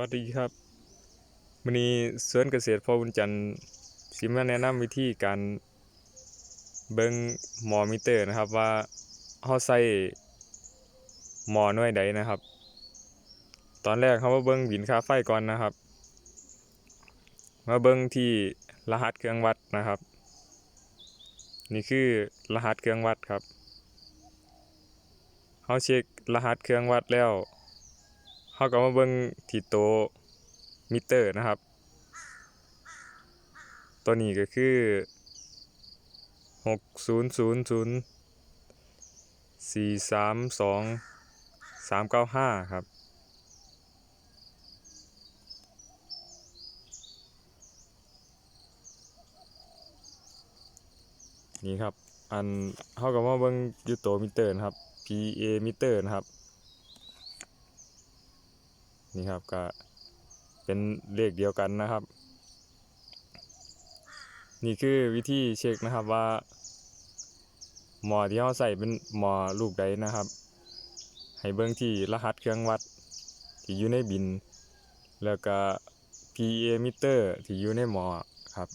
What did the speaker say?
วัสดีครับวันนี้สวนเกษตรพอบุญจันทร์สิมาแนะนำวิธีการเบิ่งหมอมิเตอร์นะครับว่าเฮาใส่หมอหน่วยใดนะครับ ตอนแรกเขามาเบิ่งบินค่าไฟก่อนนะครับมาเบิ่งที่รหัสเครื่องวัดนะครับ นี่คือรหัสเครื่องวัดครับเขาเช็ครหัสเครื่องวัดแล้ว เขาก็มาเบิ่งที่โตะมิเตอร์นะครับ ตัวนี้ก็คือหกศูนย์ศูนย์ศูนย์สี่สามสองสามเก้าห้าครับ นี่ครับ อันเขาก็มาเบิ่งอยู่โตมิเตอร์นะครับ PA มิเตอร์นะครับ นี่ครับก็เป็นเลขเดียวกันนะครับ นี่คือวิธีเช็คนะครับว่า หมอที่เราใส่เป็นหมอลูกใดนะครับ ให้เบิ่งที่รหัสเครื่องวัดที่อยู่ในบิน แล้วก็ PA มิเตอร์ที่อยู่ในหมอครับ